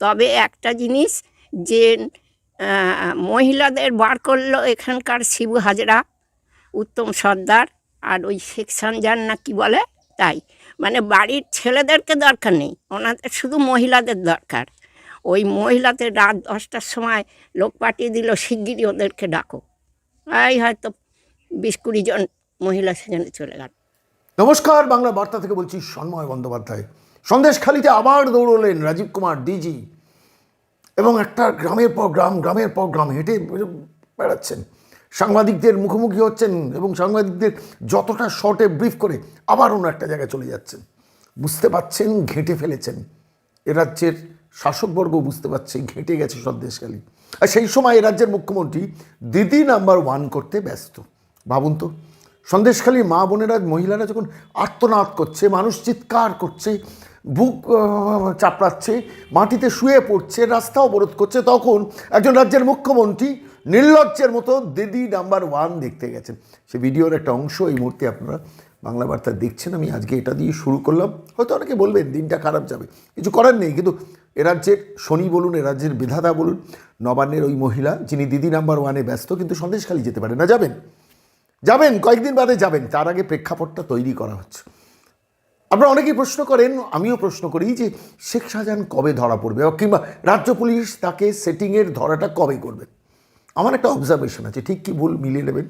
তবে একটা জিনিস যে মহিলাদের বার করল এখানকার শিবু হাজরা, উত্তম সর্দার আর ওই শেখ সানজান না কি বলে? তাই। মানে বাড়ির ছেলেদেরকে দরকার নেই, ওনাদের শুধু মহিলাদের দরকার। ওই মহিলাদের রাত দশটার সময় লোক পাঠিয়ে দিল, শিগগিরই ওদেরকে ডাকো। এই হয়তো বিশ কুড়ি জন মহিলা সেখানে চলে গেল। নমস্কার, বাংলা বার্তা থেকে বলছি সন্ময় বন্দ্যোপাধ্যায়। সন্দেশখালিতে আবার দৌড়লেন রাজীব কুমার ডিজি এবং একটা গ্রামের পর গ্রাম, গ্রামের পর গ্রাম হেঁটে বেড়াচ্ছেন। সাংবাদিকদের মুখোমুখি হচ্ছেন এবং সাংবাদিকদের যতটা শর্টে ব্রিফ করে আবার অন্য একটা জায়গায় চলে যাচ্ছেন। বুঝতে পাচ্ছেন, ঘেঁটে ফেলেছেন। এ রাজ্যের শাসকবর্গ বুঝতে পারছে, ঘেঁটে গেছে সন্দেশখালী। আর সেই সময় এ রাজ্যের মুখ্যমন্ত্রী দিদি নাম্বার ওয়ান করতে ব্যস্ত। ভাবুন তো সন্দেশখালী মা বোনেরা, মহিলারা যখন আর্তনাদ করছে, মানুষ চিৎকার করছে বুক চাপড়াচ্ছে, মাটিতে শুয়ে পড়ছে রাস্তা অবরোধ করছে। তখন একজন রাজ্যের মুখ্যমন্ত্রী নির্লজ্জের মতো দিদি নাম্বার ওয়ান দেখতে গেছেন। সে ভিডিওর একটা অংশ এই মুহূর্তে আপনারা বাংলা বার্তা দেখছেন। আমি আজকে এটা দিয়ে শুরু করলাম। হয়তো অনেকে বলবেন, দিনটা খারাপ যাবে। কিছু করার নেই, কিন্তু রাজ্যের শনি বলুন রাজ্যের বিধাতা বলুন, নবান্নের ওই মহিলা, যিনি দিদি নাম্বার ওয়ানে ব্যস্ত, কিন্তু সন্দেশখালী যেতে পারে না। যাবেন যাবেন, কয়েকদিন বাদে যাবেন। তার আগে প্রেক্ষাপটটা তৈরি করা হচ্ছে। আপনারা অনেকেই প্রশ্ন করেন, আমিও প্রশ্ন করি যে শেখ শাহজাহান কবে ধরা পড়বে কিংবা রাজ্য পুলিশ তাকে সেটিংয়ের ধরাটা কবে করবে? আমার একটা অবজারভেশন আছে, ঠিক কি ভুল মিলিয়ে নেবেন?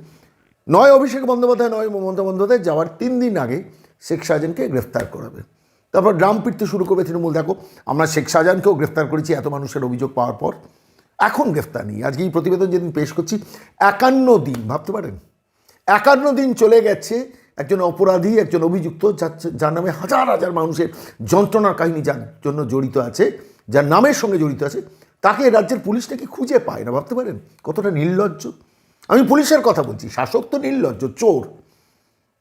নয় অভিষেক বন্দ্যোপাধ্যায়, নয় মমতা বন্দ্যোপাধ্যায় যাওয়ার তিন দিন আগে শেখ শাহজাহানকে গ্রেফতার করাবে। তারপর গ্রাম পিটতে শুরু করবে তৃণমূল। দেখো, আমরা শেখ শাহজাহানকেও গ্রেফতার করেছি এত মানুষের অভিযোগ পাওয়ার পর। এখন গ্রেফতার নেই। আজকে এই প্রতিবেদন যেদিন পেশ করছি, একান্ন দিন, ভাবতে পারেন? একান্ন দিন চলে গেছে একজন অপরাধী, একজন অভিযুক্ত, যার নামে হাজার হাজার মানুষের যন্ত্রণার কাহিনী যার জন্য জড়িত আছে, যার নামের সঙ্গে জড়িত আছে, তাকে রাজ্যের পুলিশ নাকি খুঁজে পায় না, ভাবতে পারেন? কতটা নির্লজ্জ। আমি পুলিশের কথা বলছি, শাসক তো নির্লজ্জ, চোর।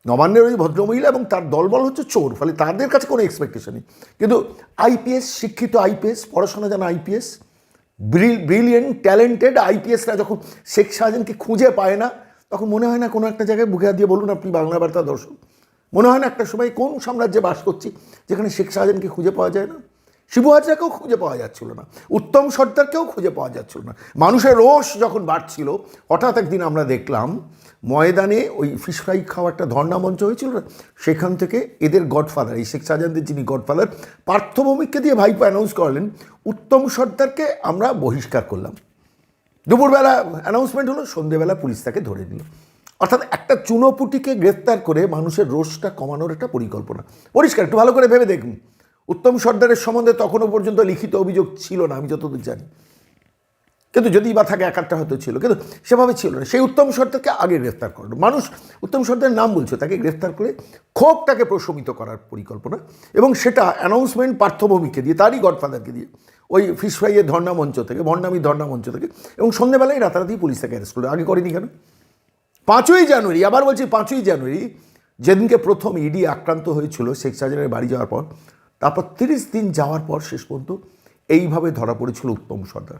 নবান্নের ওই ভদ্রমহিলা এবং তার দলবল হচ্ছে চোর, ফলে তাদের কাছে কোনো এক্সপেকটেশন নেই। কিন্তু আইপিএস, শিক্ষিত আইপিএস, পড়াশোনা জানা আইপিএস ব্রিলিয়েন্ট ট্যালেন্টেড আইপিএসরা যখন শেখ শাহজাহানকে খুঁজে পায় না তখন মনে হয় না কোনো একটা জায়গায় বুকে দিয়ে বলুন আপনি বাংলা বার্তা দর্শক। মনে হয় না একটা সময় কোন সাম্রাজ্যে বাস করছি যেখানে শেখ শাহজাহানকে খুঁজে পাওয়া যায় না? শিবু হাজরাকেও খুঁজে পাওয়া যাচ্ছিল না। উত্তম সর্দারকেও খুঁজে পাওয়া যাচ্ছিল না। মানুষের রোষ যখন বাড়ছিল, হঠাৎ একদিন আমরা দেখলাম ময়দানে ওই ফিশ ফ্রাই খাওয়ার একটা ধর্ণা মঞ্চ হয়েছিল না? সেখান থেকে এদের গডফাদার এই শেখ শাহজাহানদের যিনি গডফাদার পার্থভৌমিককে দিয়ে ভাইপো অ্যানাউন্স করলেন, উত্তম সর্দারকে আমরা বহিষ্কার করলাম। দুপুরবেলা অ্যানাউন্সমেন্ট হলো, সন্ধেবেলা পুলিশ তাকে ধরে নিল। অর্থাৎ একটা চুনোপুটিকে গ্রেফতার করে মানুষের রোষটা কমানোর একটা পরিকল্পনা। পরিষ্কার, একটু ভালো করে ভেবে দেখুন। উত্তম সর্দারের সম্বন্ধে তখনও পর্যন্ত লিখিত অভিযোগ ছিল না, আমি যতদূর জানি। কিন্তু যদি বা থাকে, এক একটা হয়তো ছিল, কিন্তু সেভাবে ছিল না। সেই উত্তম সর্দারকে আগে গ্রেফতার করল। মানুষ, উত্তম সর্দারের নাম বলছে, তাকে গ্রেফতার করে ক্ষোভটাকে প্রশমিত করার পরিকল্পনা এবং সেটা অ্যানাউন্সমেন্ট পার্থভূমিকে দিয়ে, তারই গডফাদারকে দিয়ে ওই ফিশ ফ্রাইয়ের ধর্ণা মঞ্চ থেকে, ভণ্ডামি ধর্ণা মঞ্চ থেকে এবং সন্ধ্যেবেলায় রাতারাতি পুলিশ তাকে অ্যারেস্ট করল। আগে করেনি কেন? পাঁচই জানুয়ারি, আবার বলছি পাঁচই জানুয়ারি, যেদিনকে প্রথম ইডি আক্রান্ত হয়েছিল শেখ শাহজাহানের বাড়ি যাওয়ার পর, তারপর তিরিশ দিন যাওয়ার পর শেষ পর্যন্ত এইভাবে ধরা পড়েছিল উত্তম সর্দার।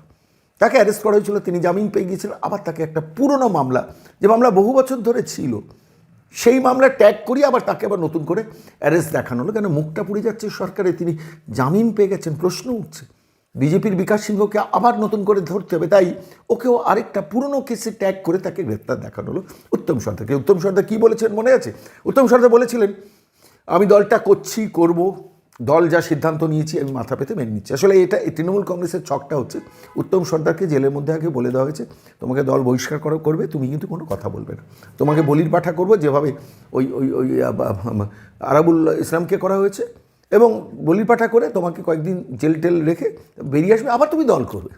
তাকে অ্যারেস্ট করা হয়েছিল, তিনি জামিন পেয়ে গিয়েছিলেন আবার তাকে একটা পুরনো মামলা, যে মামলা বহু বছর ধরে ছিল, সেই মামলা ট্যাগ করিয়ে আবার তাকে আবার নতুন করে অ্যারেস্ট দেখানো হলো। কেন? মুখটা পুড়ে যাচ্ছে সরকারে, তিনি জামিন পেয়ে গেছেন, প্রশ্ন উঠছে। বিজেপির বিকাশ সিংহকে আবার নতুন করে ধরতে হবে, তাই ওকেও আরেকটা পুরনো কেসে ট্যাগ করে তাকে গ্রেপ্তার দেখানো হলো উত্তম সর্দারকে। উত্তম সর্দার কী বলেছেন মনে আছে? উত্তম সর্দার বলেছিলেন, আমি দলটা করছি, করব, দল যা সিদ্ধান্ত নিয়েছি আমি মাথা পেতে মেনে নিচ্ছি। আসলে এটা তৃণমূল কংগ্রেসের ছকটা হচ্ছে, উত্তম সর্দারকে জেলের মধ্যে আগে বলে দেওয়া হয়েছে, তোমাকে দল বহিষ্কার করা, করবে, তুমি কিন্তু কোনো কথা বলবে না। তোমাকে বলির পাঠা করব, যেভাবে ওই ওই ওই আরাবুল ইসলামকে করা হয়েছে এবং বলির পাঠা করে তোমাকে কয়েকদিন জেল টেল রেখে বেরিয়ে আসবে, আবার তুমি দল করবে।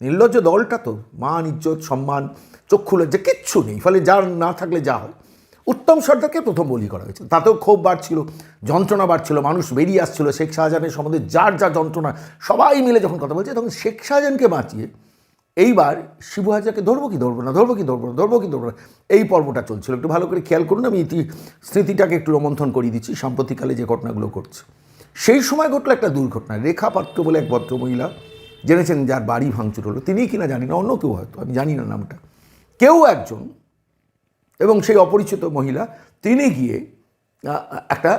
নির্লজ্জ দলটা তো, মান, ইজ্জত, সম্মান, চক্ষু লজ্জা, কিচ্ছু নেই। ফলে যার না থাকলে যা হয়। উত্তম সর্দারকে প্রথম বলি করা হয়েছে তাতেও ক্ষোভ বাড়ছিল, যন্ত্রণা বাড়ছিল, মানুষ বেরিয়ে আসছিল। শেখ শাহজাহানের সম্বন্ধে যার যা যন্ত্রণা, সবাই মিলে যখন কথা বলছে, তখন শেখ শাহজাহানকে বাঁচিয়ে এইবার শিবু হাজারকে ধরবো কি ধরবো না, ধরবো কি ধরবো না, ধরবো কি ধরবো না, এই পর্বটা চলছিল। একটু ভালো করে খেয়াল করুন, আমি ইতি, স্মৃতিটাকে একটু রোমন্থন করিয়ে দিচ্ছি। সাম্প্রতিককালে যে ঘটনাগুলো ঘটছে। সেই সময় ঘটলো একটা দুর্ঘটনা। রেখা পাত্র বলে এক ভদ্রমহিলা জেনেছেন যার বাড়ি ভাঙচুর হলো। তিনিই কিনা জানি না, অন্য কেউ হয়তো, আমি জানি না নামটা। কেউ একজন এবং সেই অপরিচিত মহিলা, তিনি গিয়ে একটা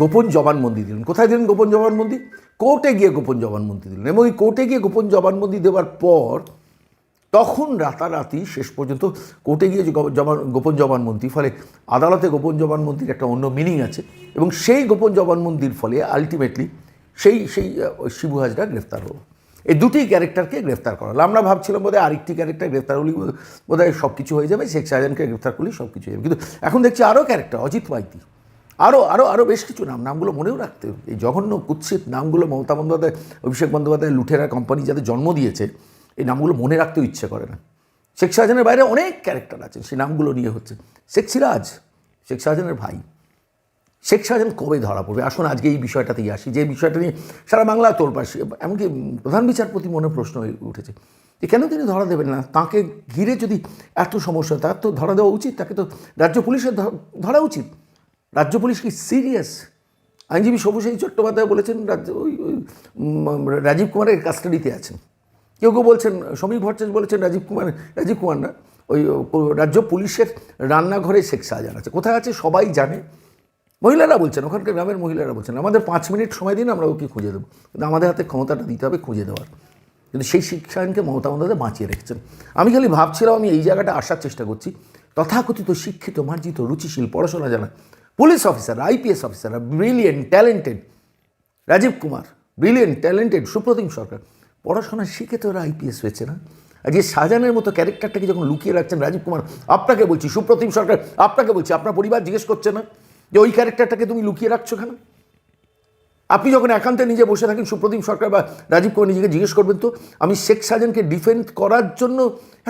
গোপন জবানবন্দি দিলেন। কোথায় দিলেন গোপন জবানবন্দি কোর্টে গিয়ে গোপন জবানবন্দি দিলেন এবং এই কোর্টে গিয়ে গোপন জবানবন্দি দেওয়ার পর তখন রাতারাতি শেষ পর্যন্ত কোর্টে গিয়ে যে জবান গোপন জবানবন্দি, ফলে আদালতে গোপন জবানবন্দির একটা অন্য মিনিং আছে এবং সেই গোপন জবানবন্দির ফলে আলটিমেটলি সেই সেই শিবু হাজরা গ্রেফতার হলো। এই দুটি ক্যারেক্টারকে গ্রেফতার করা হলো। আমরা ভাবছিলাম বোধহয় আরেকটি ক্যারেক্টার গ্রেফতার হলেই বোধ- বোধহয় সব কিছু হয়ে যাবে, শেখ শাহজাহানকে গ্রেফতার করলেই সব কিছু হয়ে যাবে। কিন্তু এখন দেখছি আরও ক্যারেক্টার, অজিত মাইতি। আরও আরও আরও বেশ কিছু নাম, নামগুলো মনেও রাখতে হবে। এই জঘন্য কুৎসিত নামগুলো মমতা বন্দ্যোপাধ্যায়, অভিষেক বন্দ্যোপাধ্যায় লুঠেরা কোম্পানি যাদের জন্ম দিয়েছে নামগুলো মনে রাখতেও ইচ্ছে করে না। শেখ শাহজাহানের বাইরে অনেক ক্যারেক্টার আছে সেই নামগুলো নিয়ে হচ্ছে। শেখ সিরাজ শেখ শাহজাহানের ভাই। শেখ শাহজাহান কবে ধরা পড়বে? আসুন আজকে এই বিষয়টাতেই আসি। যে বিষয়টা নিয়ে সারা বাংলা তোলপাশি এমনকি প্রধান বিচারপতি মনে প্রশ্ন উঠেছে যে কেন তিনি ধরা দেবেন না? তাকে ঘিরে যদি এত সমস্যা তার তো ধরা দেওয়া উচিত তাকে তো রাজ্য পুলিশের ধরা উচিত। রাজ্য পুলিশ কি সিরিয়াস আইনজীবী সবুজেই চট্টোপাধ্যায় বলেছেন রাজ্য ওই, রাজীব কুমারের কাস্টাডিতে আছেন। কেউ কেউ বলছেন, সমীর ভট্টাচার্য বলেছেন, রাজীব কুমার রাজীব কুমার না, ওই রাজ্য পুলিশের রান্নাঘরে শেখ শাহজাহান আছে। কোথায় আছে সবাই জানে। মহিলারা বলছেন, ওখানকার গ্রামের মহিলারা বলছেন, আমাদের পাঁচ মিনিট সময় দিন, আমরা ওকে খুঁজে দেবো। কিন্তু আমাদের হাতে ক্ষমতাটা দিতে হবে খুঁজে দেওয়ার। কিন্তু সেই শিক্ষায়নকে মমতা বন্দ্যোপাধ্যায় বাঁচিয়ে রেখেছেন। আমি খালি ভাবছিলাম, আমি এই জায়গাটা আসার চেষ্টা করছি। তথাকথিত শিক্ষিত, মার্জিত, রুচিশীল, পড়াশোনা জানা, police officer, IPS officer, brilliant, talented, Rajeev Kumar, brilliant, talented, Supratim Sarkar পড়াশোনা শিখে তো ওরা আইপিএস হয়েছে না? আর যে শাহজাহানের মতো ক্যারেক্টারটাকে যখন লুকিয়ে রাখছেন রাজীব কুমার, আপনাকে বলছি, সুপ্রতিম সরকার, আপনাকে বলছি, আপনার পরিবার জিজ্ঞেস করছে না যে ওই ক্যারেক্টারটাকে তুমি লুকিয়ে রাখছো কেন? আপনি যখন একান্তে নিজে বসে থাকেন, সুপ্রতিম সরকার বা রাজীব কুমার নিজেকে জিজ্ঞেস করবেন তো, আমি শেখ শাহজাহানকে ডিফেন্ড করার জন্য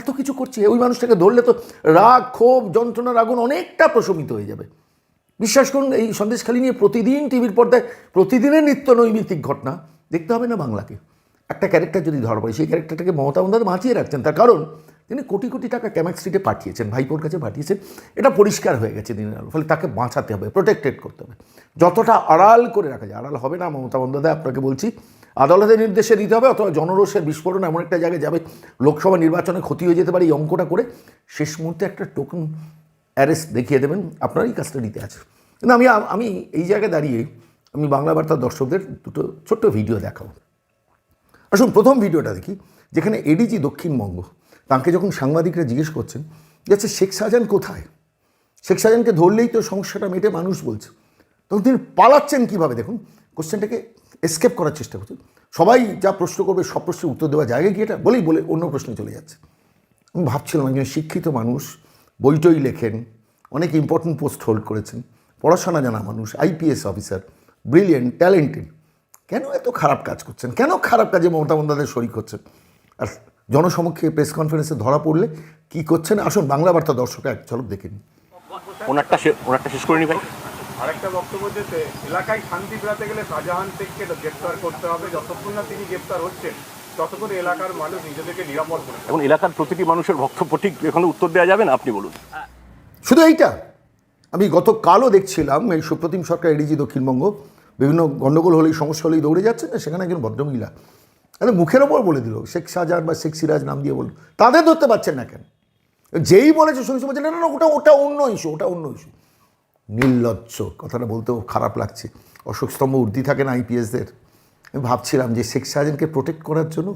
এত কিছু করছি, ওই মানুষটাকে ধরলে তো রাগ, ক্ষোভ, যন্ত্রণার আগুন অনেকটা প্রশমিত হয়ে যাবে। বিশ্বাস করুন, এই সন্দেশখালি নিয়ে প্রতিদিন টিভির পর্দায়, প্রতিদিনের নিত্য নৈমিত্তিক ঘটনা দেখতে হবে না বাংলাকে। একটা ক্যারেক্টার যদি ধরা পড়ে সেই ক্যারেক্টারটাকে মমতা বন্দ্যোপাধ্যায় বাঁচিয়ে রাখছেন। তার কারণ, তিনি কোটি কোটি টাকা ক্যামাক স্ট্রিটে পাঠিয়েছেন, ভাইপোর কাছে পাঠিয়েছেন। এটা পরিষ্কার হয়ে গেছে দিনের আলো, ফলে তাকে বাঁচাতে হবে প্রোটেক্টেড করতে হবে। যতটা আড়াল করে রাখা যায়, আড়াল হবে না মমতা বন্দ্যোপাধ্যায়, আপনাকে বলছি। আদালতের নির্দেশে দিতে হবে, অথবা জনরোষের বিস্ফোরণ এমন একটা জায়গায় যাবে, লোকসভা নির্বাচনে ক্ষতি হয়ে যেতে পারে এই অঙ্কটা করে শেষ মুহূর্তে একটা টোকেন অ্যারেস্ট দেখিয়ে দেবেন। আপনারই কাস্টাডিতে আছে। কিন্তু আমি আমি এই জায়গায় দাঁড়িয়ে আমি বাংলা বার্তার দর্শকদের দুটো ছোট্ট ভিডিও দেখাবো। আসুন, প্রথম ভিডিওটা দেখি। যেখানে এডিজি দক্ষিণবঙ্গ তাকে যখন সাংবাদিকরা জিজ্ঞেস করছেন যে আচ্ছা শেখ শাহজাহান কোথায়? শেখ শাহজাহানকে ধরলেই তো সমস্যাটা মেটে মানুষ বলছে। তখন তিনি পালাচ্ছেন কীভাবে? দেখুন, কোশ্চেনটাকে এসকেপ করার চেষ্টা করছেন। সবাই যা প্রশ্ন করবে, সব প্রশ্নের উত্তর দেওয়া জায়গায় কি এটা? বলেই, বলে অন্য প্রশ্নে চলে যাচ্ছে। আমি ভাবছিলাম, একজন শিক্ষিত মানুষ, বইটই লেখেন, অনেক ইম্পর্টেন্ট পোস্ট হোল্ড করেছেন, পড়াশোনা জানা মানুষ আইপিএস অফিসার ব্রিলিয়েন্ট ট্যালেন্টেড কেন এত খারাপ কাজ করছেন? কেন খারাপ কাজে মমতা বন্দ্যোপাধ্যায় শরিক হচ্ছেন? আর জনসমক্ষে প্রেস কনফারেন্সে ধরা পড়লে কি করছেন? আসুন বাংলা বার্তা দর্শক এক ঝলক দেখে নিন ওনারটা ওনারটা শেষ করে নি ভাই। আরেকটা বক্তব্য দিতে এলাকায় শান্তি ফেরাতে গেলে শাহজাহান শেখকে গ্রেপ্তার করতে হবে। যতক্ষণ না তিনি গ্রেপ্তার হচ্ছেন ততক্ষণ এলাকার মানুষ নিজেদেরকে নিরাপদ করে এখন এলাকার প্রতিটি মানুষের বক্তব্য ঠিক এখানে উত্তর দেওয়া যাবে না আপনি বলুন। শুধু এইটা আমি গতকালও দেখছিলাম এই সুপ্রতিম সরকার এডিজি দক্ষিণবঙ্গ বিভিন্ন গণ্ডগোল হলেই, সমস্যা হলেই দৌড়ে যাচ্ছে না সেখানে একজন ভদ্রমহিলা। তাহলে মুখের ওপর বলে দিল, শেখ শাহজাহান বা শেখ সিরাজ নাম দিয়ে বলল তাদের ধরতে পারছেন না কেন? যেই বলেছে শুনেছি বলছে, না না ওটা ওটা অন্য ইস্যু ওটা অন্য ইস্যু নির্লজ্জ, কথাটা বলতেও খারাপ লাগছে। অশোক স্তম্ভ উর্দি থাকে না আইপিএসদের। আমি ভাবছিলাম যে শেখ শাহজাহানকে প্রোটেক্ট করার জন্য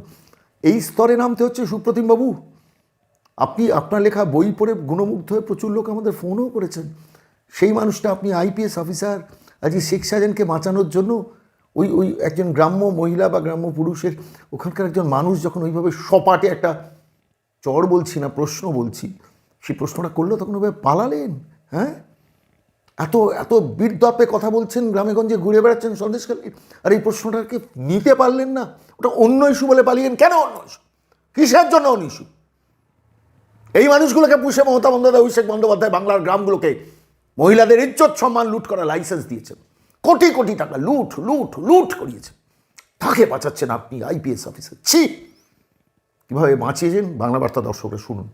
এই স্তরে নামতে হচ্ছে সুপ্রতিম বাবু আপনি আপনার লেখা বই পড়ে গুণমুগ্ধ হয়ে প্রচুর লোক আমাদের ফোনও করেছেন। সেই মানুষটা আপনি আইপিএস অফিসার আজকে শেখ শাহজাহানকে বাঁচানোর জন্য ওই ওই একজন গ্রাম্য মহিলা বা গ্রাম্য পুরুষের ওখানকার একজন মানুষ যখন ওইভাবে সপাটে একটা চর বলছি না, প্রশ্ন বলছি, সেই প্রশ্নটা করল, তখন ওইভাবে পালালেন হ্যাঁ? এত এত বীরদর্পে কথা বলছেন গ্রামেগঞ্জে ঘুরে বেড়াচ্ছেন সন্দেশখালী আর এই প্রশ্নটাকে নিতে পারলেন না, ওটা অন্য ইস্যু বলে পালিয়েন কেন অন্য ইস্যু? কিসের জন্য অন্য ইস্যু? এই মানুষগুলোকে পুষে মমতা বন্দ্যোপাধ্যায়, অভিষেক বন্দ্যোপাধ্যায় বাংলার গ্রামগুলোকে মহিলাদের ইজ্জত সম্মান লুট করা লাইসেন্স দিয়েছেন। কোটি কোটি টাকা লুট লুট লুট করিয়েছেন। তাকে বাঁচাচ্ছেন আপনি আইপিএস অফিসার ছি! কীভাবে বাঁচিয়েছেন বাংলা বার্তা দর্শকরা শুনুন।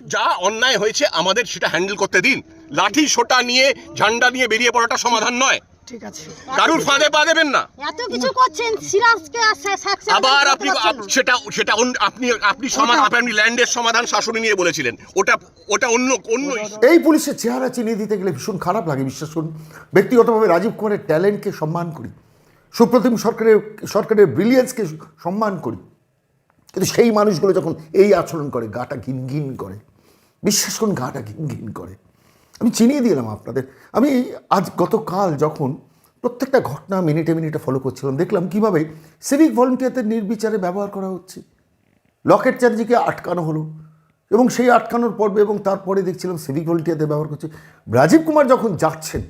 যা অন্যায় হয়েছে আমাদের সেটা হ্যান্ডেল করতে দিন। লাঠি, সোটা নিয়ে ঝান্ডা নিয়ে বেরিয়ে পড়াটা সমাধান নয়। ঠিক আছে। কারুর ফাঁদে পা দেবেন না। এত কিছু করছেন সিরাজকে সাকসেস আবার আপনি সেটা সেটা আপনি আপনি সমাধান আপনি ল্যান্ডের সমাধান শাসনে নিয়ে বলেছিলেন। ওটা ওটা অন্য অন্য এই পুলিশের চেহারা চিনিয়ে দিতে গেলে ভীষণ খারাপ লাগে বিশ্বাস করুন। ব্যক্তিগতভাবে রাজীব কুমারের ট্যালেন্টকে সম্মান করি। সুপ্রতিম সরকারের সরকারের ব্রিলিয়েন্সকে সম্মান করি। কিন্তু সেই মানুষগুলো যখন এই আচরণ করে গাটা ঘিন ঘিন করে বিশ্বাস করুন গাটা ঘিন ঘিন করে। আমি চিনিয়ে দিলাম আপনাদের। আমি আজ গতকাল যখন প্রত্যেকটা ঘটনা মিনিটে মিনিটে ফলো করছিলাম, দেখলাম কীভাবে সিভিক ভলেন্টিয়ারদের নির্বিচারে ব্যবহার করা হচ্ছে। লকেট চার্জিকে আটকানো হলো এবং সেই আটকানোর পর্বে এবং তারপরে দেখছিলাম সিভিক ভলেন্টিয়ারদের ব্যবহার করছে। রাজীব কুমার যখন যাচ্ছেন,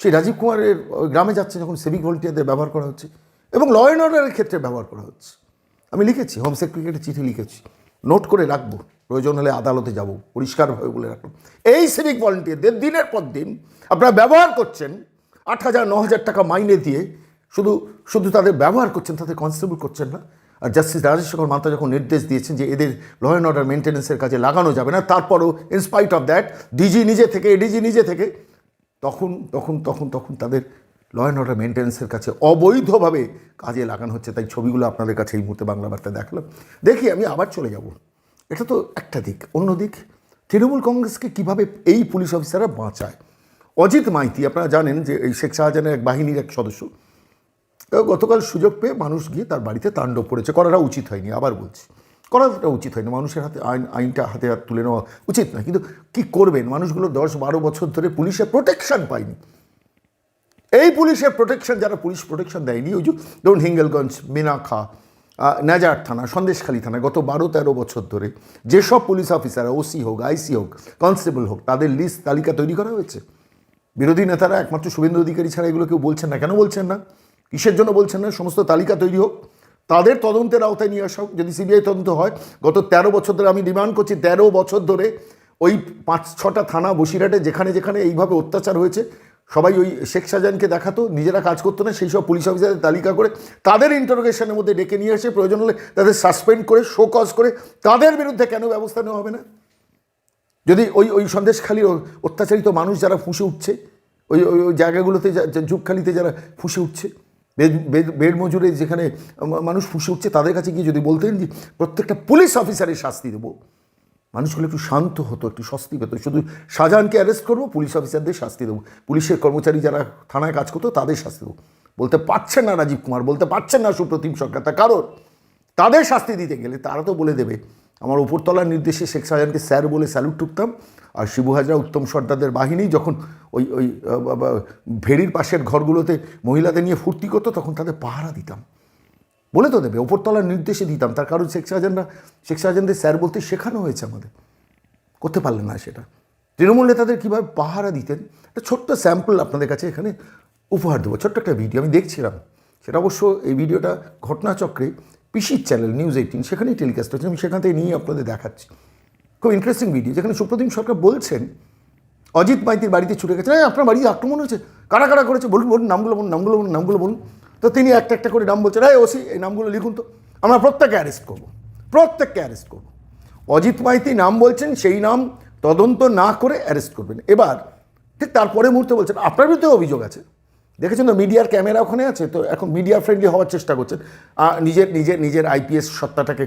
সেই রাজীব কুমারের গ্রামে যাচ্ছেন যখন সিভিক ভলেন্টিয়ারদের ব্যবহার করা হচ্ছে এবং ল অ্যান্ড অর্ডারের ক্ষেত্রে ব্যবহার করা হচ্ছে। আমি লিখেছি হোম সেক্রেটারিকে চিঠি লিখেছি। নোট করে রাখব। প্রয়োজন হলে আদালতে যাব, পরিষ্কারভাবে বলে রাখলাম। এই সিভিক ভলেন্টিয়ারদের দিনের পর দিন আপনারা ব্যবহার করছেন, আট হাজার, ন হাজার টাকা মাইনে দিয়ে শুধু শুধু তাদের ব্যবহার করছেন তাদের কনস্টেবল করছেন না। আর জাস্টিস রাজেশ শেখর মাতা যখন নির্দেশ দিয়েছেন যে এদের ল অ্যান্ড অর্ডার মেনটেন্যান্সের কাজে লাগানো যাবে না, তারপরও ইনস্পাইট অফ দ্যাট ডিজি নিজে থেকে এডিজি নিজে থেকে, তখন তখন তখন তখন তাদের ল অ্যান্ড অর্ডার মেনটেন্যান্সের কাছে অবৈধভাবে কাজে লাগানো হচ্ছে। তাই ছবিগুলো আপনাদের কাছে এই মুহূর্তে বাংলা বার্তা দেখালাম। দেখি আমি আবার চলে যাব। এটা তো একটা দিক। অন্য দিক, তৃণমূল কংগ্রেসকে কীভাবে এই পুলিশ অফিসাররা বাঁচায়? অজিত মাইতি, আপনারা জানেন যে এই শেখ শাহজাহানের এক বাহিনীর এক সদস্য গতকাল সুযোগ পেয়ে মানুষ গিয়ে তার বাড়িতে তাণ্ডব পড়েছে করাটা উচিত হয়নি, আবার বলছি। করাটা উচিত হয়নি। মানুষের হাতে আইন, আইনটা হাতে হাত তুলে নেওয়া উচিত না কিন্তু কি করবেন? মানুষগুলো দশ বারো বছর ধরে পুলিশের প্রোটেকশন পায়নি। এই পুলিশের প্রোটেকশন যারা পুলিশ প্রোটেকশন দেয়নি, ওই যে ধরুন হিঙ্গলগঞ্জ মিনাখা নাজার থানা, সন্দেশখালী থানা, গত বারো তেরো বছর ধরে যেসব পুলিশ অফিসার ওসি হোক আইসি হোক, কনস্টেবল হোক, তাদের লিস্ট তালিকা তৈরি করা হয়েছে। বিরোধী নেতারা একমাত্র শুভেন্দু অধিকারী ছাড়া এগুলো কেউ বলছেন না। কেন বলছেন না? কিসের জন্য বলছেন না? সমস্ত তালিকা তৈরি হোক। তাদের তদন্তের আওতায় নিয়ে আসা হোক। যদি সিবিআই তদন্ত হয়, গত তেরো বছর ধরে আমি ডিমান্ড করছি, তেরো বছর ধরে ওই পাঁচ, ছটা থানা, বসিরহাটে যেখানে যেখানে এইভাবে অত্যাচার হয়েছে সবাই ওই শেখ শাহজাহানকে দেখাতো, নিজেরা কাজ করতো না, সেই সব পুলিশ অফিসারদের তালিকা করে, তাদের ইন্টারোগেশনের মধ্যে ডেকে নিয়ে এসে প্রয়োজন হলে তাদের সাসপেন্ড করে শো কজ করে, তাদের বিরুদ্ধে কেন ব্যবস্থা নেওয়া হবে না? যদি ওই ওই সন্দেশখালীর ও- অত্যাচারিত মানুষ যারা ফুঁসে উঠছে, ওই ওই জায়গাগুলোতে যুগখালিতে যারা ফুঁসে উঠছে বেড মজুরে যেখানে মানুষ ফুঁসে উঠছে, তাদের কাছে গিয়ে যদি বলতেন যে প্রত্যেকটা পুলিশ অফিসারের শাস্তি দেবো মানুষগুলো একটু শান্ত হতো, একটু স্বস্তি পেত। শুধু শাহজাহানকে অ্যারেস্ট করব পুলিশ অফিসারদের শাস্তি দেবো। পুলিশের কর্মচারী যারা থানায় কাজ করতো, তাদের শাস্তি দেবো। বলতে পারছেন না রাজীব কুমার, বলতে পারছেন না সুপ্রতিম সরকার, তার কারণ তাদের শাস্তি দিতে গেলে তারা তো বলে দেবে। আমার উপরতলার নির্দেশে শেখ শাহজাহানকে স্যার বলে স্যালুট ঠুকতাম, আর শিবু হাজরা উত্তম সর্দারদের বাহিনী যখন ওই ওই ভেড়ির পাশের ঘরগুলোতে মহিলাদের নিয়ে ফুর্তি করতো, তখন তাদের পাহারা দিতাম। বলে তো দেবে, ওপরতলার নির্দেশে দিতাম, তার কারণ শেখ শাহজাহানরা, শেখ শাহজাহানদের স্যার বলতে শেখানো হয়েছে আমাদের। করতে পারলেন না সেটা। তৃণমূল নেতাদের কীভাবে পাহারা দিতেন, একটা ছোট্ট স্যাম্পল আপনাদের কাছে এখানে উপহার দেবো, ছোট্ট একটা ভিডিও, আমি দেখছিলাম। সেটা অবশ্য এই ভিডিওটা ঘটনাচক্রে পিসির চ্যানেল নিউজ এইটিন, সেখানেই টেলিকাস্ট হচ্ছে আমি সেখান থেকে নিয়ে আপনাদের দেখাচ্ছি। খুব ইন্টারেস্টিং ভিডিও যেখানে সুপ্রতিম সরকার বলছেন, অজিত মাইতির বাড়িতে ছুটে গেছে হ্যাঁ আপনার বাড়িতে আক্রমণ হয়েছে, কারা কারা করেছে? বলুন বলুন, নামগুলো বলুন নামগুলো বলুন নামগুলো বলুন। তো তিনি একটা একটা করে নাম বলছেন হ্যাঁ ওসি, এই নামগুলো লিখুন তো। আমরা প্রত্যেককে অ্যারেস্ট করব, প্রত্যেককে অ্যারেস্ট করব। অজিত মাইতি নাম বলছেন, সেই নাম তদন্ত না করে অ্যারেস্ট করবেন। এবার ঠিক তারপরে মুহূর্তে বলছেন, আপনার বিরুদ্ধে অভিযোগ আছে। দেখেছেন তো, মিডিয়ার ক্যামেরা ওখানে আছে, তো এখন মিডিয়া ফ্রেন্ডলি হওয়ার চেষ্টা করছেন। নিজের নিজের নিজের আইপিএস সত্তাটাকে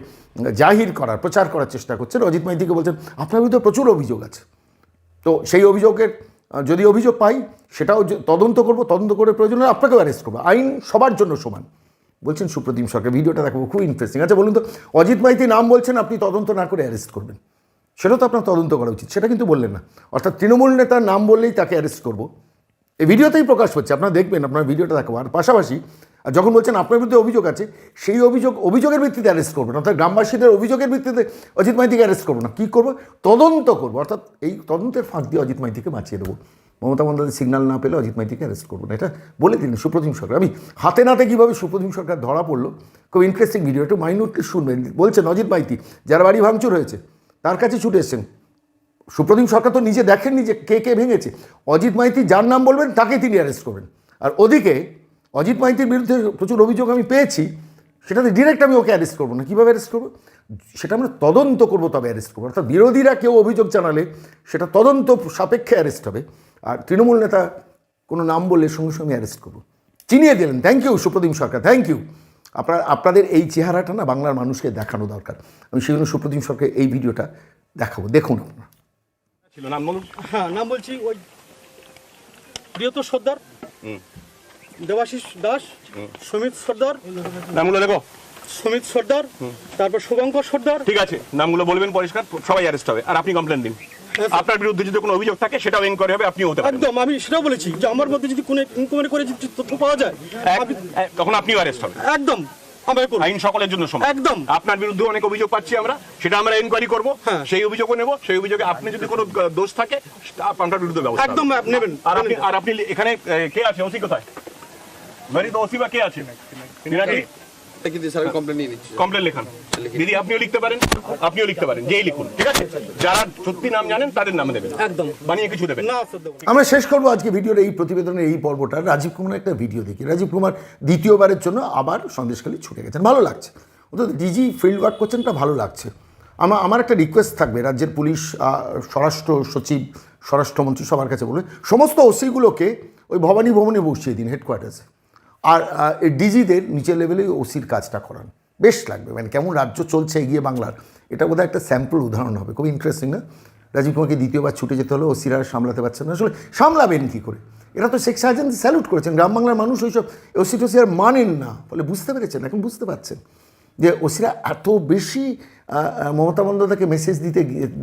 জাহির করার, প্রচার করার চেষ্টা করছেন। অজিত মাইতিকে বলছেন, আপনার বিরুদ্ধে প্রচুর অভিযোগ আছে। তো সেই অভিযোগের যদি অভিযোগ পাই, সেটাও তদন্ত করব, তদন্ত করে প্রয়োজন হলে আপনাকেও অ্যারেস্ট করব। আইন সবার জন্য সমান। বলছেন সুপ্রতিম সরকার, ভিডিওটা দেখাবো খুব ইন্টারেস্টিং আচ্ছা বলুন তো, অজিত মাইতি নাম বলছেন, আপনি তদন্ত না করে অ্যারেস্ট করবেন। সেটা তো আপনার তদন্ত করা উচিত, সেটা কিন্তু বললেন না। অর্থাৎ তৃণমূল নেতার নাম বললেই তাকে অ্যারেস্ট করব। এই ভিডিওতেই প্রকাশ হচ্ছে, আপনারা দেখবেন, আপনার ভিডিওটা দেখাবো আর পাশাপাশি, আর যখন বলছেন আপনার বিরুদ্ধে অভিযোগ আছে, সেই অভিযোগ, অভিযোগের ভিত্তিতে অ্যারেস্ট করবেন। অর্থাৎ গ্রামবাসীদের অভিযোগের ভিত্তিতে অজিত মাইতিকে অ্যারেস্ট করব না। কী করব? তদন্ত করব। অর্থাৎ এই তদন্তের ফাঁক দিয়ে অজিত মাইতিকে বাঁচিয়ে দেবো। মমতা বন্দ্যোপাধ্যায় সিগন্যাল না পেলে অজিত মাইতিকে অ্যারেস্ট করব না। এটা বলে দিন সুপ্রতিম সরকার। আমি হাতে নাতে কীভাবে সুপ্রতিম সরকার ধরা পড়ল, খুব ইন্টারেস্টিং ভিডিও একটু মাইনুটলি শুনবেন। বলছেন অজিত মাইতি, যার বাড়ি ভাঙচুর হয়েছে, তার কাছে ছুটে এসছেন। সুপ্রতিম সরকার তো নিজে দেখেননি যে কে কে ভেঙেছে। অজিত মাইতি যার নাম বলবেন, তাকে তিনি অ্যারেস্ট করবেন। আর ওদিকে অজিত মাইতির বিরুদ্ধে প্রচুর অভিযোগ আমি পেয়েছি, সেটাতে ডিরেক্ট আমি ওকে অ্যারেস্ট করব না। কীভাবে অ্যারেস্ট করব? সেটা আমরা তদন্ত করব তবে অ্যারেস্ট করব। অর্থাৎ বিরোধীরা কেউ অভিযোগ জানালে সেটা তদন্ত সাপেক্ষে অ্যারেস্ট হবে। আর তৃণমূল নেতা কোনো নাম বললে সঙ্গে সঙ্গে অ্যারেস্ট করব। চিনিয়ে দিলেন। Thank you Supradip Sarkar. Thank you আপনার, আপনাদের এই চেহারাটা না বাংলার মানুষকে দেখানো দরকার। আমি সেই জন্য সুপ্রদীপ সরকার এই ভিডিওটা দেখাবো। দেখুন আপনারা। ছিল নাম বলুন? হ্যাঁ নাম বলছি ওই প্রিয়তর সর্দার। দেবাশিস দাস সমিত সর্দার। নামগুলো দেখো সমিত সর্দার তারপর শুভঙ্কর সর্দার। ঠিক আছে নামগুলো বলবেন পরিষ্কার সবাই অ্যারেস্ট হবে আর আপনি কমপ্লেন দিন। আপনার বিরুদ্ধে যদি কোনো অভিযোগ থাকে সেটাও এনকোয়ারি হবে আপনি হতে একদম আমি সেটাও বলেছি যে আমার মধ্যে যদি কোনো ইনকোয়ারি করে যদি তথ্য পাওয়া যায় তখন আপনিও অ্যারেস্ট হবেন। একদম। আইন সকলের জন্য সমান। একদম। আপনার বিরুদ্ধে অনেক অভিযোগ পাচ্ছি আমরা সেটা আমরা এনকোয়ারি করব হ্যাঁ। সেই অভিযোগও নেব সেই অভিযোগে আপনি যদি কোনো দোষ থাকে আপনার বিরুদ্ধে ব্যবস্থা একদম নেবেন আর আপনি আর আপনি এখানে কে আছে? ওসি কোথায়? বাড়িতে ওসি বা কে আছে? মিনাকি কমপ্লেন লেখান। দিদি আপনিও লিখতে পারেন আপনিও লিখতে পারেন যেই লিখুন ঠিক আছে? যারা সত্যি নাম জানেন তাদের নাম দেবেন। একদম। বানিয়ে কিছু দেবেন। না স্যার দেবো আমরা শেষ করব আজকে ভিডিওর এই প্রতিবেদনের এই পর্বটা। রাজীব কুমার একটা ভিডিও দেখি। রাজীব কুমার দ্বিতীয়বারের জন্য আবার সন্দেশখালী ছুটে গেছেন। ভালো লাগছে। অন্তত ডিজি ফিল্ড ওয়ার্ক করছেন তা ভালো লাগছে। আমার আমার একটা রিকোয়েস্ট থাকবে। রাজ্যের পুলিশ আহ, স্বরাষ্ট্র সচিব স্বরাষ্ট্রমন্ত্রী সবার কাছে বলবে সমস্ত ওসিগুলোকে ওই ভবানী ভবনে বসিয়ে দিন হেডকোয়ার্টার্সে আর ডিজিদের নিচের লেভেলে ওসির কাজটা করান। বেশ লাগবে। মানে কেমন রাজ্য চলছে এগিয়ে বাংলার, এটা বোধহয় একটা স্যাম্পল উদাহরণ হবে। খুব ইন্টারেস্টিং না? রাজীব কুমারকে দ্বিতীয়বার ছুটে যেতে হলো ওসিরা সামলাতে পারছেন না। আসলে সামলাবেন কী করে? এরা তো শেখ শাহজাহান স্যালুট করেছেন। গ্রাম বাংলার মানুষ ওইসব ওসি টসি আর মানেন না, ফলে বুঝতে পেরেছেন, এখন বুঝতে পারছেন যে ওসিরা এত বেশি মমতা বন্দ্যোপাধ্যায়কে মেসেজ দিতে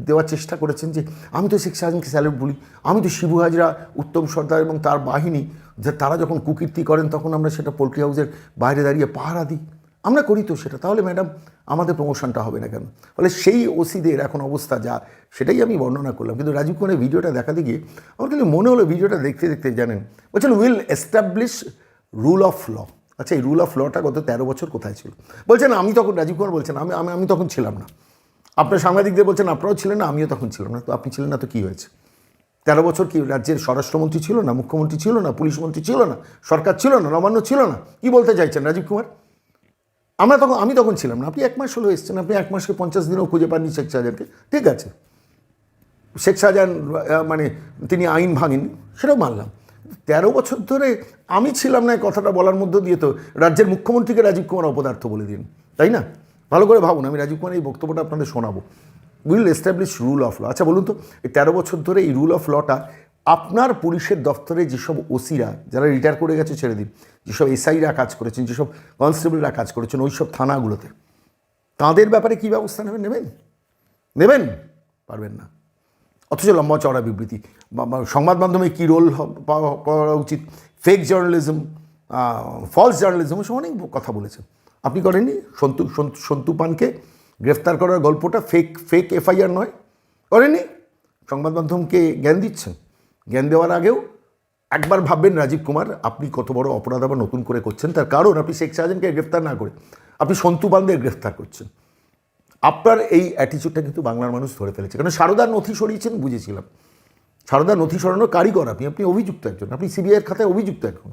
দেওয়ার চেষ্টা করেছেন যে, আমি তো শেখ শাহজাহানকে স্যালুট বলি। আমি তো শিবু হাজরা, উত্তম সর্দার এবং তার বাহিনী যে তারা যখন কুকীর্তি করেন, তখন আমরা সেটা পোলট্রি হাউসের বাইরে দাঁড়িয়ে পাহারা দিই। আমরা করি তো সেটা। তাহলে ম্যাডাম আমাদের প্রমোশনটা হবে না কেন? ফলে সেই ওসিদের এখন অবস্থা যা, সেটাই আমি বর্ণনা করলাম। কিন্তু রাজীব কুমারের ভিডিওটা দেখাতে গিয়ে আমার কিন্তু মনে হলো ভিডিওটা দেখতে দেখতে জানেন, বলছেন will establish rule of law আচ্ছা এই রুল অফ লটা গত তেরো বছর কোথায় ছিল? বলছেন, আমি তখন, রাজীব কুমার বলছেন, আমি আমি আমি তখন ছিলাম না। আপনার সাংবাদিকদের বলছেন, আপনারাও ছিলেন না, আমিও তখন ছিলাম না। তো আপনি ছিলেন না, তো কী হয়েছে? তেরো বছর কি রাজ্যের স্বরাষ্ট্রমন্ত্রী ছিল না, মুখ্যমন্ত্রী ছিল না, পুলিশ মন্ত্রী ছিল না, সরকার ছিল না, নবান্ন ছিল না? কি বলতে চাইছেন রাজীব কুমার? আমরা তখন, আমি তখন ছিলাম না। আপনি এক মাস হলো এসছেন, আপনি এক মাসকে পঞ্চাশ দিনও খুঁজে পাননি শেখ শাহজাহানকে। ঠিক আছে। শেখ শাহজাহান মানে তিনি আইন ভাঙেননি সেটাও মানলাম। তেরো বছর ধরে আমি ছিলাম না কথাটা বলার মধ্য দিয়ে তো রাজ্যের মুখ্যমন্ত্রীকে রাজীব কুমার অপদার্থ বলে দিন। তাই না? ভালো করে ভাবুন, আমি রাজীব কুমার এই বক্তব্যটা আপনাদের শোনাবো। Will establish rule of law আচ্ছা বলুন তো, এই তেরো বছর ধরে এই রুল অফ লটা আপনার পুলিশের দফতরে যেসব ওসিরা, যারা রিটায়ার করে গেছে, ছেড়ে দিন, যেসব এসআইরা কাজ করেছেন, যেসব কনস্টেবলরা কাজ করেছেন ওই সব থানাগুলোতে, তাঁদের ব্যাপারে কী ব্যবস্থা নেবেন? নেবেন? নেবেন? পারবেন না। অথচ লম্বা চড়া বিবৃতি। সংবাদ মাধ্যমে কী রোল পাওয়া উচিত? ফেক জার্নালিজম ফলস জার্নালিজম সব অনেক কথা বলেছেন। আপনি করেননি? সন্তু সন্তু- সন্তু পানকে গ্রেফতার করার গল্পটা ফেক ফেক এফআইআর নয়। করেননি সংবাদ মাধ্যমকে জ্ঞান দিচ্ছেন। জ্ঞান দেওয়ার আগেও একবার ভাববেন, রাজীব কুমার, আপনি কত বড় অপরাধ আবার নতুন করে করছেন? তার কারণ আপনি শেখ শাহজাহানকে গ্রেফতার না করে, আপনি সন্তু পানদের গ্রেফতার করছেন। আপনার এই অ্যাটিচিউডটা কিন্তু বাংলার মানুষ ধরে ফেলেছে। কারণ সারদার নথি সরিয়েছেন, বুঝেছিলাম। সারদার নথি সরানোর কারিগর আপনি। আপনি অভিযুক্ত একজন। আপনি সিবিআইয়ের খাতায় অভিযুক্ত এখন।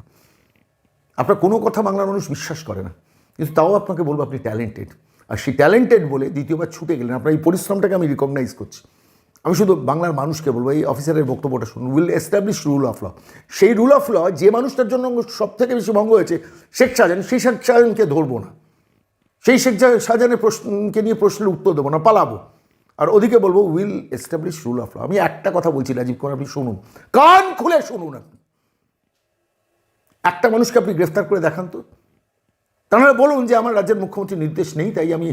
আপনার কোনো কথা বাংলার মানুষ বিশ্বাস করে না। কিন্তু তাও আপনাকে বলব, আপনি ট্যালেন্টেড আর সেই ট্যালেন্টেড বলে দ্বিতীয়বার ছুটে গেলেন। আপনার এই পরিশ্রমটাকে আমি রিকগনাইজ করছি। আমি শুধু বাংলার মানুষকে বলব, এই অফিসারের বক্তব্যটা শুনুন। Will establish rule of law সেই রুল অফ ল যে মানুষটার জন্য সব থেকে বেশি ভঙ্গ হয়েছে, শেখ শাহজাহান। সেই শেখ শাহজাহানকে ধরবো না। সেই শেখ জাহ- শাহজাহানের প্রশ্নকে নিয়ে প্রশ্নের উত্তর দেবো না, পালাবো। আর ওদিকে বলব will establish rule of law আমি একটা কথা বলছি, রাজীব কুমার, আপনি শুনুন। কান খুলে শুনুন আপনি। একটা মানুষকে আপনি গ্রেফতার করে দেখান তো। তাহলে বলুন যে আমার রাজ্যের মুখ্যমন্ত্রীর নির্দেশ নেই, তাই আমি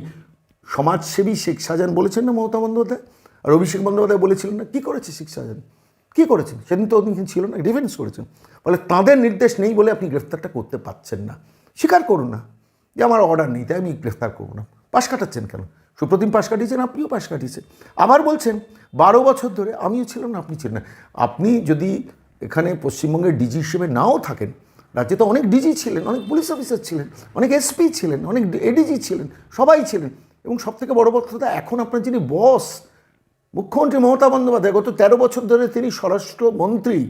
সমাজসেবী শেখ শাহজাহান বলেছেন না মমতা বন্দ্যোপাধ্যায়? আর অভিষেক বন্দ্যোপাধ্যায় বলেছিলেন না, কী করেছে শেখ শাহজাহান কী করেছেন? সেদিন তো ওদিন ছিল না, ডিফেন্স করেছেন। ফলে তাঁদের নির্দেশ নেই বলে আপনি গ্রেফতারটা করতে পারছেন না। স্বীকার করুন না যে আমার অর্ডার নেই, তাই আমি গ্রেফতার করব না। পাশ কাটাচ্ছেন কেন? সুপ্রতিম পাশ কাটিয়েছেন, আপনিও পাশ কাটিয়েছেন। আবার বলছেন, বারো বছর ধরে আমিও ছিলাম না, আপনি ছিলেন না। আপনি যদি এখানে পশ্চিমবঙ্গের ডিজি হিসেবে নাও থাকেন রাজ্যে তো অনেক ডিজি ছিলেন, অনেক পুলিশ অফিসার ছিলেন, অনেক এসপি ছিলেন, অনেক এডিজি ছিলেন, সবাই ছিলেন। এবং সবথেকে বড় কথা এখন আপনার যিনি বস মুখ্যমন্ত্রী মমতা বন্দ্যোপাধ্যায়, গত তেরো বছর ধরে তিনি স্বরাষ্ট্রমন্ত্রী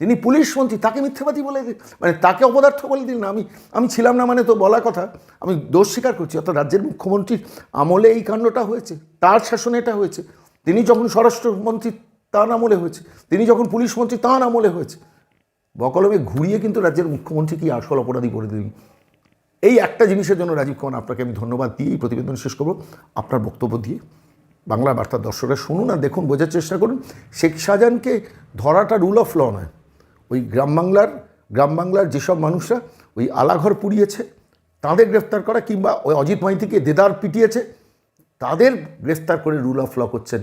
তিনি পুলিশ মন্ত্রী, তাকে মিথ্যাবাদী বলে মানে তাকে অপদার্থ বলে দিন আমি আমি ছিলাম না মানে তো বলা কথা, আমি দোষ স্বীকার করছি। অর্থাৎ রাজ্যের মুখ্যমন্ত্রীর আমলে এই কাণ্ডটা হয়েছে, তার শাসনে এটা হয়েছে। তিনি যখন স্বরাষ্ট্রমন্ত্রী তার আমলে হয়েছে, তিনি যখন পুলিশ মন্ত্রী তার আমলে হয়েছে বকলমে ঘুরিয়ে কিন্তু রাজ্যের মুখ্যমন্ত্রী কি আসল অপরাধী করে দিলেন? এই একটা জিনিসের জন্য রাজীব কুমার আপনাকে আমি ধন্যবাদ দিয়ে এই প্রতিবেদন শেষ করব। আপনার বক্তব্য দিয়ে বাংলা বার্তার দর্শকরা শুনুন আর দেখুন, বোঝার চেষ্টা করুন। শেখ শাহজাহানকে ধরাটা রুল অফ ল নয়। ওই গ্রাম বাংলার গ্রাম বাংলার যেসব মানুষরা ওই আলাঘর পুড়িয়েছে, তাদের গ্রেফতার করা কিংবা ওই অজিত মাইতিকে দেদার পিটিয়েছে, তাদের গ্রেফতার করে রুল অফ ল করছেন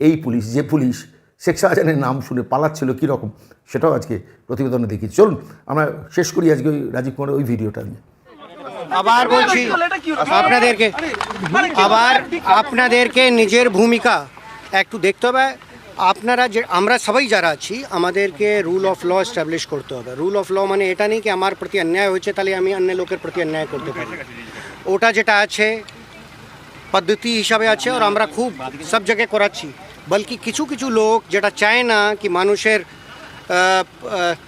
এই পুলিশ, যে পুলিশ শেখ শাহজাহানের নাম শুনে পালাচ্ছিল কীরকম সেটাও আজকে প্রতিবেদনে দেখি। চলুন, আমরা শেষ করি আজকে ওই রাজীব কুমারের ওই ভিডিওটা নিয়ে। আবার বলছি, আপনাদেরকে, আবার আপনাদেরকে নিজের ভূমিকা একটু দেখতে হবে। আপনারা যে, আমরা সবাই যারা আছি, আমাদেরকে রুল অফ ল এস্টাবলিশ করতে হবে। রুল অফ ল মানে এটা নেই কি আমার প্রতি অন্যায় হয়েছে, তাহলে আমি অন্য লোকের প্রতি অন্যায় করতে পারি। ওটা যেটা আছে, পদ্ধতি হিসাবে আছে আর আমরা খুব সব জায়গায় করাচ্ছি। বলকি কিছু কিছু লোক যেটা চায় না কি মানুষের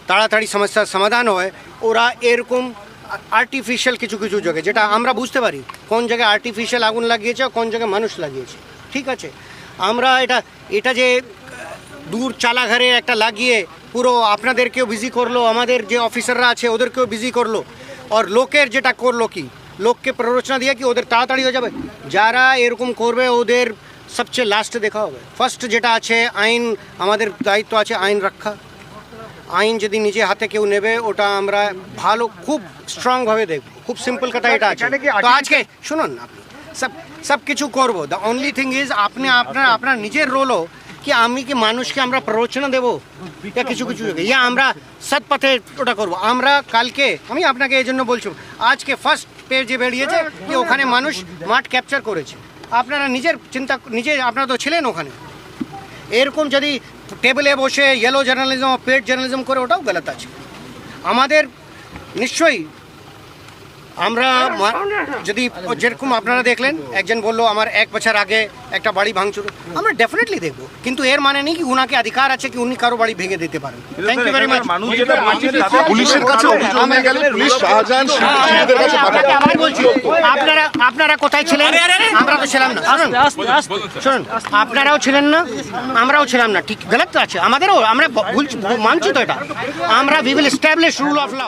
তাড়াতাড়ি সমস্যার সমাধান হয় ওরা এরকম আর্টিফিশিয়াল কিছু কিছু জায়গায় যেটা আমরা বুঝতে পারি কোন জায়গায় আর্টিফিশিয়াল আগুন লাগিয়েছে কোন জায়গায় মানুষ লাগিয়েছে ঠিক আছে আমরা এটা এটা যে দূর চালাঘরে একটা লাগিয়ে পুরো আপনাদেরকেও বিজি করল আমাদের যে অফিসাররা আছে ওদেরকেও বিজি করল আর লোকের যেটা করল কি লোককে প্ররোচনা দিয়ে কি ওদের তাড়াতাড়ি হয়ে যাবে যারা এরকম করবে ওদের সবচেয়ে লাস্টে দেখা হবে। ফার্স্ট যেটা আছে আইন আমাদের দায়িত্ব আছে আইন রক্ষা। আইন যদি নিজে হাতে কেউ নেবে ওটা আমরা ভালো খুব স্ট্রংভাবে দেখব। খুব সিম্পল কথা এটা আছে। তো আজকে শুনুন আপনি সব সব কিছু করব। দ্য অনলি থিং ইজ আপনি আপনার আপনার নিজের রোলও কি আমি কি মানুষকে আমরা প্ররোচনা দেবো? ইয়া কিছু কিছু। ইয়া আমরা সৎ পথে ওটা করব। আমরা কালকে আমি আপনাকে এই জন্য বলছি আজকে ফার্স্ট পেজে বেরিয়েছে কি ওখানে মানুষ মাঠ ক্যাপচার করেছে। আপনারা নিজের চিন্তা, নিজে আপনারা তো ছিলেন ওখানে। এরকম যদি টেবিলে বসে ইয়েলো জার্নালিজম পেড জার্নালিজম করে ওটাও গলত আছে। আমাদের নিশ্চয়ই আমরা যদি যেরকম আপনারা দেখলেন একজন বলল আমার এক বছর আগে একটা বাড়ি ভাঙচুর। আমরা ডেফিনেটলি দেখব। কিন্তু এর মানে নেই কি উনাকে অধিকার আছে কি উনি কারও বাড়ি ভেঙে দিতে পারেন। থ্যাংক ইউ ভেরি মাচ পুলিশের কাছে অভিযোগ গেলে পুলিশ শাহজাহান শিশুদের কাছে পাঠাবে। আবার বলছি আপনারা আপনারা কোথায় ছিলেন? আমরা তো ছিলাম না। শুনুন। শুনুন। আপনারাও ছিলেন না আমরাও ছিলাম না। ঠিক গলত তো আছে। আমাদেরও আমরা ভুল মানছি তো এটা। আমরা we will establish rule of law